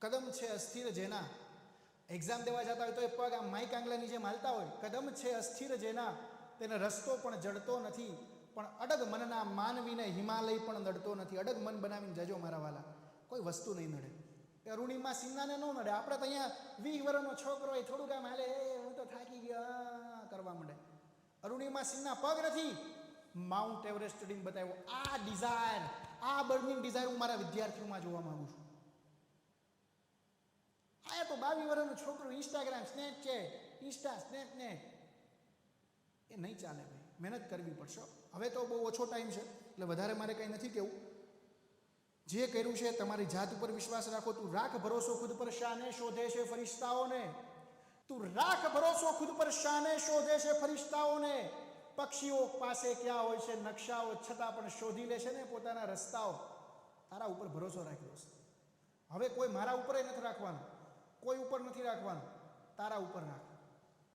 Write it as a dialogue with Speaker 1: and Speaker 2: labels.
Speaker 1: કદમ છે અસ્થિર જેના. એક્ઝામ દેવા જતા હોય તો એ પગ આમ માઇક આંગલાની જેમ હાલતા હોય. કદમ છે અસ્થિર જેના. તેને રસ્તો પણ જડતો નથી. પણ અડગ મનના માનવીને હિમાલય પણ નડતો નથી. અડગ મન બનાવીને જજો મારા વાલા. કોઈ વસ્તુ નહીં નડે. એ અરુણિમા સિન્હાને ન નડે. આપણે તો અહીંયા વીસ વર્ષનો છોકરો હોય, થોડુંક આમ હાલે હું તો થાકી ગયો. કરવા માંડે. અરુણિમા સિન્હા પગ નથી. માઉન્ટ એવરેસ્ટ બતાવ્યો, આ ડિઝાયર આ બર્નિંગ ડિઝાયર હું મારા વિદ્યાર્થીઓમાં જોવા માંગુ છું. તો બાવીસ વર્ષનું છોકરું ઇન્સ્ટાગ્રામ સ્નેપચેટ ઇન્સ્ટા સ્નેપનેટ એ નહીં ચાલે ભાઈ, મહેનત કરવી પડશે. હવે તો બહુ ઓછો ટાઈમ છે, એટલે વધારે મારે કંઈ નથી કહેવું જે કર્યું છે તમારી જાત ઉપર વિશ્વાસ રાખો, તું રાખ ભરોસો ખુદ પર, શાને શોધે છે ફરિશ્તાઓને તું રાખ ભરોસો ખુદ પર, શાને શોધે છે ફરિશ્તાઓને પક્ષીઓ પાસે ક્યાં હોય છે, નકશાઓ છતાં પણ શોધી લે છે ને પોતાના રસ્તાઓ. તારા ઉપર ભરોસો રાખ્યો છે. હવે કોઈ મારા ઉપર નથી રાખવાનો. કોઈ ઉપર નથી રાખવાનું. તારા ઉપર રાખ